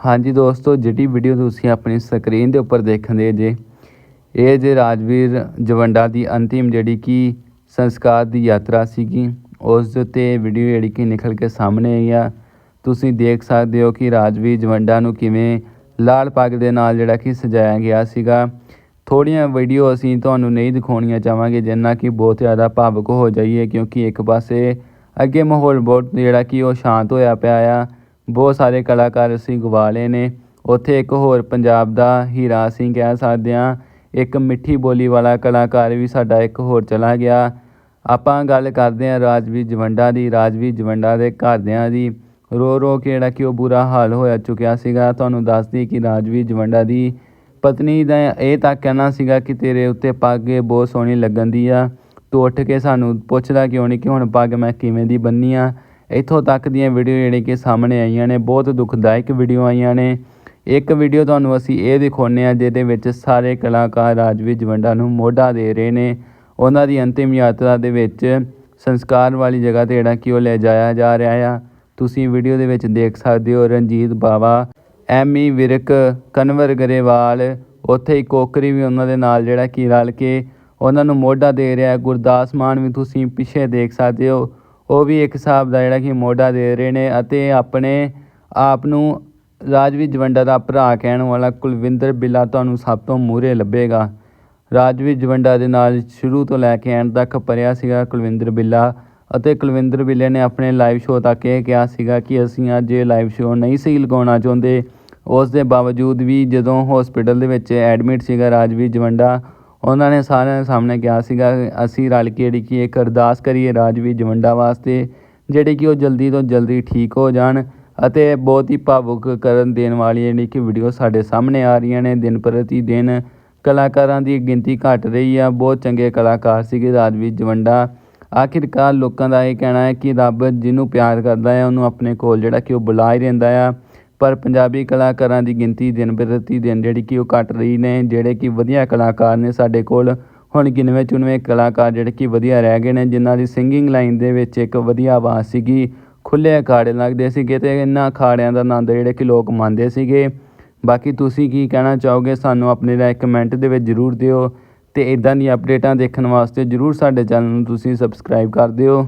ਹਾਂਜੀ ਦੋਸਤੋ, ਜਿਹੜੀ ਵੀਡੀਓ ਤੁਸੀਂ ਆਪਣੀ ਸਕਰੀਨ ਦੇ ਉੱਪਰ ਦੇਖਦੇ ਜੇ, ਇਹ ਜੇ ਰਾਜਵੀਰ ਜਵੰਡਾ ਦੀ ਅੰਤਿਮ ਜਿਹੜੀ ਕਿ ਸੰਸਕਾਰ ਦੀ ਯਾਤਰਾ ਸੀਗੀ, ਉਸ ਦੇ ਉੱਤੇ ਵੀਡੀਓ ਜਿਹੜੀ ਕਿ ਨਿਕਲ ਕੇ ਸਾਹਮਣੇ ਆਈ ਆ। ਤੁਸੀਂ ਦੇਖ ਸਕਦੇ ਹੋ ਕਿ ਰਾਜਵੀਰ ਜਵੰਡਾ ਨੂੰ ਕਿਵੇਂ ਲਾਲ ਪੱਗ ਦੇ ਨਾਲ ਜਿਹੜਾ ਕਿ ਸਜਾਇਆ ਗਿਆ ਸੀਗਾ। ਥੋੜ੍ਹੀਆਂ ਵੀਡੀਓ ਅਸੀਂ ਤੁਹਾਨੂੰ ਨਹੀਂ ਦਿਖਾਉਣੀਆਂ ਚਾਹਾਂਗੇ, ਜਿੰਨਾ ਕਿ ਬਹੁਤ ਜ਼ਿਆਦਾ ਭਾਵੁਕ ਹੋ ਜਾਈਏ, ਕਿਉਂਕਿ ਇੱਕ ਪਾਸੇ ਅੱਗੇ ਮਾਹੌਲ ਬਹੁਤ ਜਿਹੜਾ ਕਿ ਉਹ ਸ਼ਾਂਤ ਹੋਇਆ ਪਿਆ ਆ। ਬਹੁਤ ਸਾਰੇ ਕਲਾਕਾਰ ਅਸੀਂ ਗਵਾ ਲਏ ਨੇ। ਉੱਥੇ ਇੱਕ ਹੋਰ ਪੰਜਾਬ ਦਾ ਹੀਰਾ ਅਸੀਂ ਕਹਿ ਸਕਦੇ ਹਾਂ, ਇੱਕ ਮਿੱਠੀ ਬੋਲੀ ਵਾਲਾ ਕਲਾਕਾਰ ਵੀ ਸਾਡਾ ਇੱਕ ਹੋਰ ਚਲਾ ਗਿਆ। ਆਪਾਂ ਗੱਲ ਕਰਦੇ ਹਾਂ ਰਾਜਵੀਰ ਜਵੰਡਾ ਦੀ। ਰਾਜਵੀਰ ਜਵੰਡਾ ਦੇ ਘਰਦਿਆਂ ਦੀ। ਰੋ ਰੋ ਕੇ ਜਿਹੜਾ ਕਿ ਉਹ ਬੁਰਾ ਹਾਲ ਹੋਇਆ ਚੁੱਕਿਆ ਸੀਗਾ। ਤੁਹਾਨੂੰ ਦੱਸਦੀ ਕਿ ਰਾਜਵੀਰ ਜਵੰਡਾ ਦੀ ਪਤਨੀ ਦਾ ਇਹ ਤਾਂ ਕਹਿਣਾ ਸੀਗਾ ਕਿ ਤੇਰੇ ਉੱਤੇ ਪੱਗ ਬਹੁਤ ਸੋਹਣੀ ਲੱਗਣ ਦੀ ਆ। ਤੂੰ ਉੱਠ ਕੇ ਸਾਨੂੰ ਪੁੱਛਦਾ ਕਿਉਂ ਨਹੀਂ ਕਿ ਹੁਣ ਪੱਗ ਮੈਂ ਕਿਵੇਂ ਦੀ ਬੰਨੀ ਆ? ਇੱਥੋਂ ਤੱਕ ਦੀਆਂ ਵੀਡੀਓ ਜਿਹੜੇ ਕਿ ਸਾਹਮਣੇ ਆਈਆਂ ਨੇ, ਬਹੁਤ ਦੁਖਦਾਇਕ ਵੀਡੀਓ ਆਈਆਂ ਨੇ। ਇੱਕ ਵੀਡੀਓ ਤੁਹਾਨੂੰ ਅਸੀਂ ਇਹ ਦਿਖਾਉਂਦੇ ਆ ਜਿਹਦੇ ਵਿੱਚ ਸਾਰੇ ਕਲਾਕਾਰ ਰਾਜਵੀਰ ਜਵੰਡਾ ਨੂੰ ਮੋਢਾ ਦੇ ਰਹੇ ਨੇ। ਉਹਨਾਂ ਦੀ ਅੰਤਿਮ ਯਾਤਰਾ ਦੇ ਵਿੱਚ ਸੰਸਕਾਰ ਵਾਲੀ ਜਗ੍ਹਾ ਤੇ ਜਿਹੜਾ ਕਿ ਉਹ ਲੈ ਜਾਇਆ ਜਾ ਰਿਹਾ ਆ। ਤੁਸੀਂ ਵੀਡੀਓ ਦੇ ਵਿੱਚ ਦੇਖ ਸਕਦੇ ਹੋ ਰਣਜੀਤ ਬਾਵਾ, ਐਮੀ ਵਿਰਕ, ਕਨਵਰ ਗਰੇਵਾਲ, ਉੱਥੇ ਹੀ ਕੋਕਰੀ ਵੀ ਉਹਨਾਂ ਦੇ ਨਾਲ ਜਿਹੜਾ ਕਿ ਰਲ ਕੇ ਉਹਨਾਂ ਨੂੰ ਮੋਢਾ ਦੇ ਰਿਹਾ। ਗੁਰਦਾਸ ਮਾਨ ਵੀ ਤੁਸੀਂ ਪਿੱਛੇ ਦੇਖ ਸਕਦੇ ਹੋ। ਉਹ ਵੀ ਇੱਕ ਹਿਸਾਬ ਦਾ ਜਿਹੜਾ ਕਿ ਮੋਢਾ ਦੇ ਰਹੇ ਨੇ ਅਤੇ ਆਪਣੇ ਆਪ ਨੂੰ ਰਾਜਵੀਰ ਜਵੰਡਾ ਦਾ ਭਰਾ ਕਹਿਣ ਵਾਲਾ ਕੁਲਵਿੰਦਰ ਬਿੱਲਾ ਤੁਹਾਨੂੰ ਸਭ ਤੋਂ ਮੂਹਰੇ ਲੱਭੇਗਾ। ਰਾਜਵੀਰ ਜਵੰਡਾ ਦੇ ਨਾਲ ਸ਼ੁਰੂ ਤੋਂ ਲੈ ਕੇ ਐਂਡ ਤੱਕ ਪਰਿਆ ਸੀਗਾ ਕੁਲਵਿੰਦਰ ਬਿੱਲਾ ਅਤੇ ਕੁਲਵਿੰਦਰ ਬਿੱਲੇ ਨੇ ਆਪਣੇ ਲਾਈਵ ਸ਼ੋਅ ਤੱਕ ਇਹ ਕਿਹਾ ਸੀਗਾ ਕਿ ਅਸੀਂ ਅੱਜ ਇਹ ਲਾਈਵ ਸ਼ੋਅ ਨਹੀਂ ਸੀ ਲਗਾਉਣਾ ਚਾਹੁੰਦੇ। ਉਸ ਦੇ ਬਾਵਜੂਦ ਵੀ ਜਦੋਂ ਹਸਪੀਟਲ ਦੇ ਵਿੱਚ ਐਡਮਿਟ ਸੀਗਾ ਰਾਜਵੀਰ ਜਵੰਡਾ ਉਹਨਾਂ ਨੇ ਸਾਰਿਆਂ ਦੇ ਸਾਹਮਣੇ ਕਿਹਾ ਸੀਗਾ, ਅਸੀਂ ਰਲ ਕੇ ਜਿਹੜੀ ਕਿ ਇੱਕ ਅਰਦਾਸ ਕਰੀਏ ਰਾਜਵੀਰ ਜਵੰਡਾ ਵਾਸਤੇ, ਜਿਹੜੇ ਕਿ ਉਹ ਜਲਦੀ ਤੋਂ ਜਲਦੀ ਠੀਕ ਹੋ ਜਾਣ ਅਤੇ ਬਹੁਤ ਹੀ ਭਾਵੁਕ ਕਰਨ ਦੇਣ ਵਾਲੀ ਜਿਹੜੀ ਕਿ ਵੀਡੀਓ ਸਾਡੇ ਸਾਹਮਣੇ ਆ ਰਹੀਆਂ ਨੇ। ਦਿਨ ਪ੍ਰਤੀ ਦਿਨ ਕਲਾਕਾਰਾਂ ਦੀ ਗਿਣਤੀ ਘਟ ਰਹੀ ਆ। ਬਹੁਤ ਚੰਗੇ ਕਲਾਕਾਰ ਸੀਗੇ ਰਾਜਵੀਰ ਜਵੰਡਾ। ਆਖਿਰਕਾਰ ਲੋਕਾਂ ਦਾ ਇਹ ਕਹਿਣਾ ਹੈ ਕਿ ਰੱਬ ਜਿਹਨੂੰ ਪਿਆਰ ਕਰਦਾ ਹੈ, ਉਹਨੂੰ ਆਪਣੇ ਕੋਲ ਜਿਹੜਾ ਕਿ ਉਹ ਬੁਲਾ ਹੀ ਰਹਿੰਦਾ ਆ। ਪਰ ਪੰਜਾਬੀ ਕਲਾਕਾਰਾਂ ਦੀ ਗਿਣਤੀ ਦਿਨ ਪ੍ਰਤੀ ਦਿਨ ਜਿਹੜੀ ਕਿ ਉਹ ਘਟ ਰਹੀ ਨੇ, ਜਿਹੜੇ ਕਿ ਵਧੀਆ ਕਲਾਕਾਰ ਨੇ ਸਾਡੇ ਕੋਲ। ਹੁਣ ਗਿਣਵੇਂ ਚੁਣਵੇਂ ਕਲਾਕਾਰ ਜਿਹੜੇ ਕਿ ਵਧੀਆ ਰਹਿ ਗਏ ਨੇ, ਜਿਨ੍ਹਾਂ ਦੀ ਸਿੰਗਿੰਗ ਲਾਈਨ ਦੇ ਵਿੱਚ ਇੱਕ ਵਧੀਆ ਆਵਾਜ਼ ਸੀਗੀ ਖੁੱਲੇ ਅਖਾੜੇ ਲੱਗਦੇ ਸੀਗੇ ਤੇ ਇਹਨਾਂ ਅਖਾੜਿਆਂ ਦਾ ਆਨੰਦ ਜਿਹੜੇ ਕਿ ਲੋਕ ਮੰਨਦੇ ਸੀਗੇ। ਬਾਕੀ ਤੁਸੀਂ ਕੀ ਕਹਿਣਾ ਚਾਹੋਗੇ, ਸਾਨੂੰ ਆਪਣੇ ਰਾਏ ਕਮੈਂਟ ਦੇ ਵਿੱਚ ਜ਼ਰੂਰ ਦਿਓ ਤੇ ਇਦਾਂ ਦੀਆਂ ਅਪਡੇਟਾਂ ਦੇਖਣ ਵਾਸਤੇ ਜ਼ਰੂਰ ਸਾਡੇ ਚੈਨਲ ਨੂੰ ਤੁਸੀਂ ਸਬਸਕ੍ਰਾਈਬ ਕਰ ਦਿਓ।